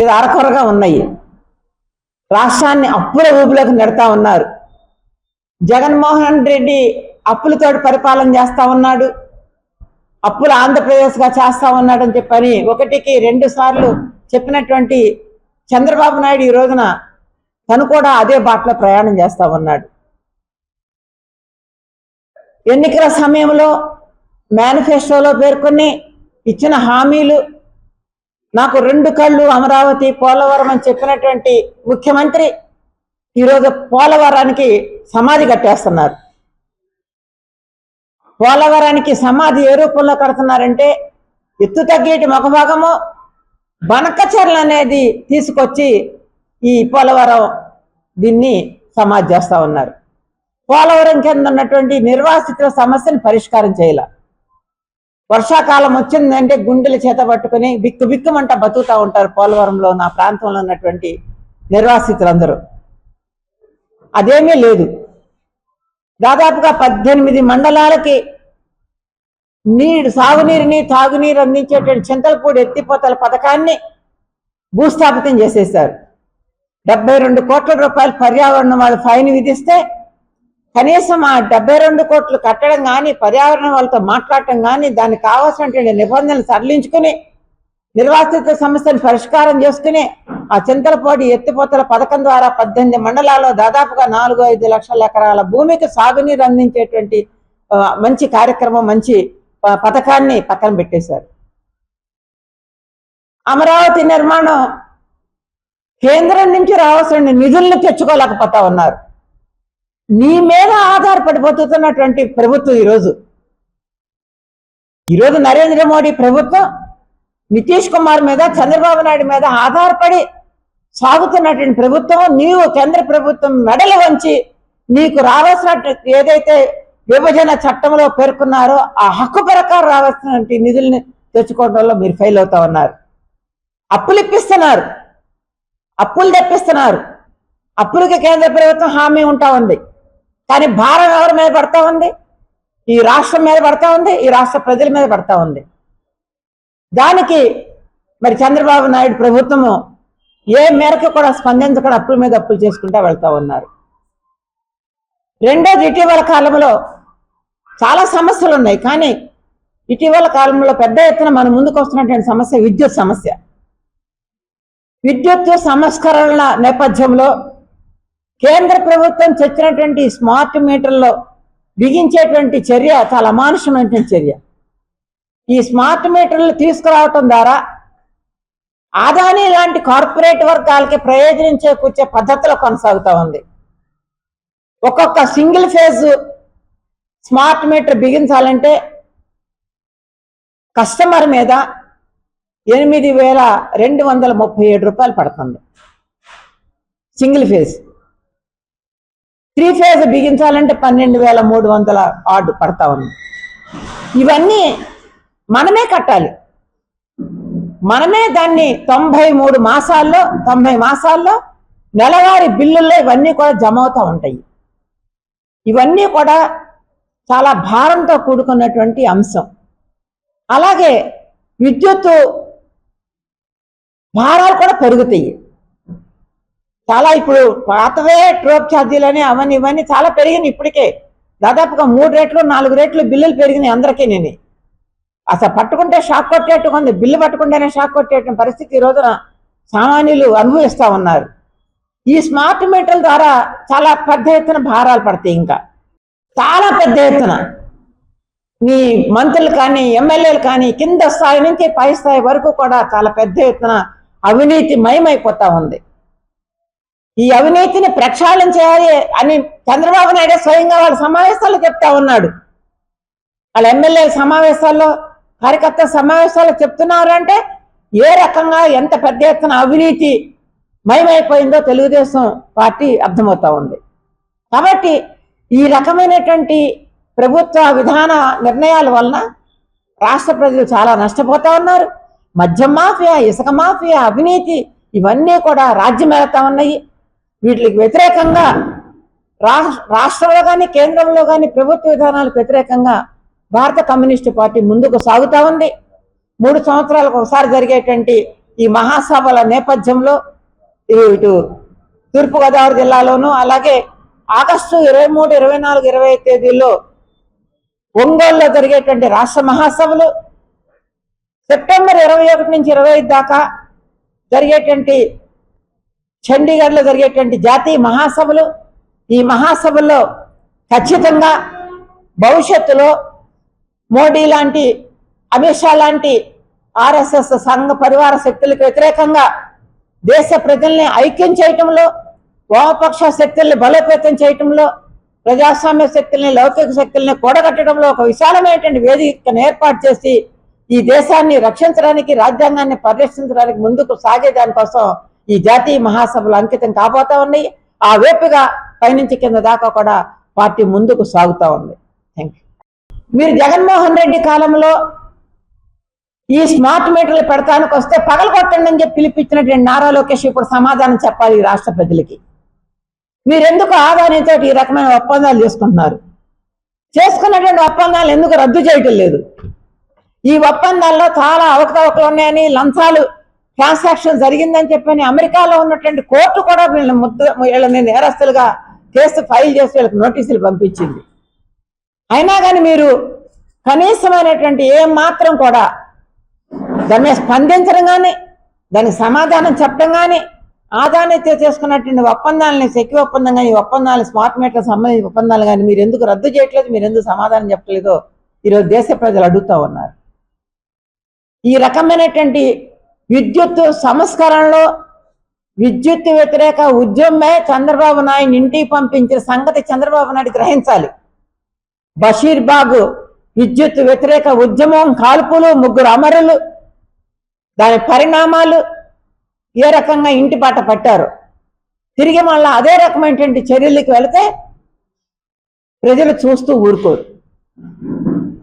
ఇది అరకొరగా ఉన్నాయి. రాష్ట్రాన్ని అప్పుల ఊపిలోకి నెడతా ఉన్నారు. జగన్మోహన్ రెడ్డి అప్పులతోటి పరిపాలన చేస్తా ఉన్నాడు. అప్పులు ఆంధ్రప్రదేశ్గా చేస్తా ఉన్నాడని చెప్పని ఒకటికి రెండు సార్లు చెప్పినటువంటి చంద్రబాబు నాయుడు ఈ రోజున తను కూడా అదే బాటలో ప్రయాణం చేస్తా ఉన్నాడు. ఎన్నికల సమయంలో మేనిఫెస్టోలో పేర్కొని ఇచ్చిన హామీలు నాకు రెండు కళ్ళు అమరావతి పోలవరం అని చెప్పినటువంటి ముఖ్యమంత్రి ఈరోజు పోలవరానికి సమాధి కట్టేస్తున్నారు. పోలవరానికి సమాధి ఏ రూపంలో కడుతున్నారంటే ఎత్తు తగ్గేటి ముఖభాగము బనకచర్లు అనేది తీసుకొచ్చి ఈ పోలవరం దీన్ని సమాధి చేస్తా ఉన్నారు. పోలవరం కింద ఉన్నటువంటి నిర్వాసితుల సమస్యను పరిష్కారం చేయాలి. వర్షాకాలం వచ్చిందంటే గుండెల చేత పట్టుకుని బిక్కు బిక్కుమంట బతుకుతా ఉంటారు పోలవరంలో నా ప్రాంతంలో ఉన్నటువంటి నిర్వాసితులందరూ. అదేమీ లేదు. దాదాపుగా పద్దెనిమిది మండలాలకి నీరు సాగునీరుని తాగునీరు అందించేటువంటి చింతలపూడి ఎత్తిపోతల పథకాన్ని భూస్థాపితం చేసేశారు. డెబ్బై రెండు కోట్ల రూపాయలు పర్యావరణం వాళ్ళు ఫైన్ విధిస్తే కనీసం ఆ డెబ్బై రెండు కోట్లు కట్టడం కానీ పర్యావరణం వాళ్ళతో మాట్లాడటం కానీ దానికి కావాల్సినటువంటి నిబంధనలు సరళించుకుని నిర్వాసిత సమస్యను పరిష్కారం చేసుకుని ఆ చింతలపాటి ఎత్తిపోతల పథకం ద్వారా పద్దెనిమిది మండలాల్లో దాదాపుగా నాలుగు ఐదు లక్షల ఎకరాల భూమికి సాగునీరు అందించేటువంటి మంచి కార్యక్రమం మంచి పథకాన్ని పక్కన పెట్టేశారు. అమరావతి నిర్మాణం కేంద్రం నుంచి రావాల్సిన నిధులను తెచ్చుకోలేకపోతా ఉన్నారు. నీ మీద ఆధారపడి ప్రభుత్వం ఈరోజు. ఈరోజు నరేంద్ర మోడీ ప్రభుత్వం నితీష్ కుమార్ మీద చంద్రబాబు నాయుడు మీద ఆధారపడి సాగుతున్నటువంటి ప్రభుత్వం నీవు కేంద్ర ప్రభుత్వం మెడలు వంచి నీకు రావాల్సిన ఏదైతే విభజన చట్టంలో పేర్కొన్నారో ఆ హక్కు ప్రకారం రావాల్సినటువంటి నిధుల్ని తెచ్చుకోవడంలో మీరు ఫెయిల్ అవుతా ఉన్నారు. అప్పులు ఇప్పిస్తున్నారు. అప్పులు తెప్పిస్తున్నారు. అప్పులకి కేంద్ర ప్రభుత్వం హామీ ఉంటా ఉంది. కానీ భారం ఎవరి మీద పడతా ఉంది? ఈ రాష్ట్రం మీద పడతా ఉంది? ఈ రాష్ట్ర ప్రజల మీద పడతా ఉంది? దానికి మరి చంద్రబాబు నాయుడు ప్రభుత్వము ఏ మేరకు కూడా స్పందించకుండా అప్పుల మీద అప్పులు చేసుకుంటా వెళ్తా ఉన్నారు. రెండోది ఇటీవల కాలంలో చాలా సమస్యలు ఉన్నాయి. కానీ ఇటీవల కాలంలో పెద్ద ఎత్తున మన ముందుకు వస్తున్నటువంటి సమస్య విద్యుత్ సమస్య. విద్యుత్ సంస్కరణల నేపథ్యంలో కేంద్ర ప్రభుత్వం తెచ్చినటువంటి స్మార్ట్ మీటర్లో బిగించేటువంటి చర్య చాలా అమానుషమైనటువంటి చర్య. ఈ స్మార్ట్ మీటర్లు తీసుకురావటం ద్వారా ఆదాని లాంటి కార్పొరేట్ వర్గాలకి ప్రయోజనం చేకూర్చే పద్ధతిలో కొనసాగుతూ ఉంది. ఒక్కొక్క సింగిల్ ఫేజ్ స్మార్ట్ మీటర్ బిగించాలంటే కస్టమర్ మీద ఎనిమిది వేల రెండు వందల ముప్పై ఏడు రూపాయలు పడుతుంది. Single phase. త్రీ ఫేజ్ బిగించాలంటే పన్నెండు వేల మూడు వందల ఆర్డు పడతా ఉంది. ఇవన్నీ మనమే కట్టాలి. మనమే దాన్ని తొంభై మూడు మాసాల్లో తొంభై మాసాల్లో నెలవారీ బిల్లుల్లో ఇవన్నీ కూడా జమ అవుతూ ఉంటాయి. ఇవన్నీ కూడా చాలా భారంతో కూడుకున్నటువంటి అంశం. అలాగే విద్యుత్తు భారాలు కూడా పెరుగుతాయి. చాలా ఇప్పుడు పాతవే ట్రోప్ ఛార్జీలని అవన్నీ ఇవన్నీ చాలా పెరిగినాయి ఇప్పటికే. దాదాపుగా మూడు రేట్లు నాలుగు రేట్లు బిల్లులు పెరిగినాయి అందరికీ నేను. అసలు పట్టుకుంటే షాక్ కొట్టేట్టుగా ఉంది. బిల్లు పట్టుకుంటేనే షాక్ కొట్టేట పరిస్థితి ఈ రోజున సామాన్యులు అనుభవిస్తూ ఉన్నారు. ఈ స్మార్ట్ మీటర్ల ద్వారా చాలా పెద్ద ఎత్తున భారాలు పడతాయి ఇంకా. చాలా పెద్ద ఎత్తున. నీ మంత్రులు కానీ ఎమ్మెల్యేలు కానీ కింద స్థాయి నుంచి పై స్థాయి వరకు కూడా చాలా పెద్ద ఎత్తున అవినీతి మయమైపోతా ఉంది. ఈ అవినీతిని ప్రక్షాళన చేయాలి అని చంద్రబాబు నాయుడు స్వయంగా వాళ్ళ సమావేశాల్లో చెప్తా ఉన్నాడు. వాళ్ళ ఎమ్మెల్యే సమావేశాల్లో కార్యకర్త సమావేశాల్లో చెప్తున్నారు అంటే ఏ రకంగా ఎంత పెద్ద ఎత్తున అవినీతి మయమైపోయిందో తెలుగుదేశం పార్టీ అర్థమవుతా ఉంది. కాబట్టి ఈ రకమైనటువంటి ప్రభుత్వ విధాన నిర్ణయాల వలన రాష్ట్ర ప్రజలు చాలా నష్టపోతా ఉన్నారు. మద్యం మాఫియా ఇసుక మాఫియా అవినీతి ఇవన్నీ కూడా రాజ్యం వెళ్తా ఉన్నాయి. వీటికి వ్యతిరేకంగా రాష్ట్రంలో కానీ కేంద్రంలో కానీ ప్రభుత్వ విధానాలకు వ్యతిరేకంగా భారత కమ్యూనిస్టు పార్టీ ముందుకు సాగుతా ఉంది. మూడు సంవత్సరాలకు ఒకసారి జరిగేటువంటి ఈ మహాసభల నేపథ్యంలో ఇవి ఇటు తూర్పుగోదావరి జిల్లాలోనూ అలాగే ఆగస్టు ఇరవై మూడు ఇరవై నాలుగు ఇరవై ఐదు తేదీల్లో ఒంగోలులో జరిగేటువంటి రాష్ట్ర మహాసభలు సెప్టెంబర్ ఇరవై ఒకటి నుంచి ఇరవై ఐదు దాకా జరిగేటువంటి చండీగఢ్లో జరిగేటువంటి జాతీయ మహాసభలు ఈ మహాసభల్లో ఖచ్చితంగా భవిష్యత్తులో మోడీ లాంటి అమిత్ షా లాంటి ఆర్ఎస్ఎస్ సంఘ పరివార శక్తులకు వ్యతిరేకంగా దేశ ప్రజల్ని ఐక్యం చేయటంలో వామపక్ష శక్తుల్ని బలోపేతం చేయటంలో ప్రజాస్వామ్య శక్తుల్ని లౌకిక శక్తుల్ని కూడగట్టడంలో ఒక విశాలమైనటువంటి వేదికను ఏర్పాటు చేసి ఈ దేశాన్ని రక్షించడానికి రాజ్యాంగాన్ని పరిరక్షించడానికి ముందుకు సాగే దానికోసం ఈ జాతీయ మహాసభలు అంకితం కాబోతా ఉన్నాయి. ఆ వేపుగా పైనుంచి కింద దాకా కూడా పార్టీ ముందుకు సాగుతా ఉంది. థ్యాంక్ యూ మీరు జగన్మోహన్ రెడ్డి కాలంలో ఈ స్మార్ట్ మీటర్లు పెడతానికి వస్తే పగలగొట్టండి అని చెప్పి పిలిపించినటువంటి నారా లోకేష్ ఇప్పుడు సమాధానం చెప్పాలి ఈ రాష్ట్ర ప్రజలకి. మీరెందుకు ఆదాయంతో ఈ రకమైన ఒప్పందాలు చేసుకుంటున్నారు? చేసుకున్నటువంటి ఒప్పందాలు ఎందుకు రద్దు చేయటం లేదు? ఈ ఒప్పందాల్లో చాలా అవకతవకలు ఉన్నాయని లంచాలు ట్రాన్సాక్షన్ జరిగిందని చెప్పని అమెరికాలో ఉన్నటువంటి కోర్టు కూడా వీళ్ళని ముద్ద వీళ్ళని నేరస్తులుగా కేసు ఫైల్ చేసి వీళ్ళకి నోటీసులు పంపించింది. అయినా కానీ మీరు కనీసమైనటువంటి ఏ మాత్రం కూడా దాని మీద స్పందించడం కానీ దానికి సమాధానం చెప్పడం కానీ ఆదానితో చేసుకున్నటువంటి ఒప్పందాలని శక్తి ఒప్పందం కానీ ఒప్పందాలని ఒప్పందాలు స్మార్ట్ మీటర్ సంబంధించిన ఒప్పందాలు కానీ మీరు ఎందుకు రద్దు చేయట్లేదు మీరు ఎందుకు సమాధానం చెప్పలేదో ఈరోజు దేశ ప్రజలు అడుగుతూ ఉన్నారు. ఈ రకమైనటువంటి విద్యుత్ సంస్కరణలో విద్యుత్ వ్యతిరేక ఉద్యమమే చంద్రబాబు నాయుడు ఇంటికి పంపించిన సంగతి చంద్రబాబు నాయుడు గ్రహించాలి. బషీర్బాగ్ విద్యుత్ వ్యతిరేక ఉద్యమం కాల్పులు ముగ్గురు అమరులు దాని పరిణామాలు ఏ రకంగా ఇంటి బాట పట్టారు? తిరిగి మళ్ళీ అదే రకమైనటువంటి చర్యలకు వెళితే ప్రజలు చూస్తూ ఊరుకోరు.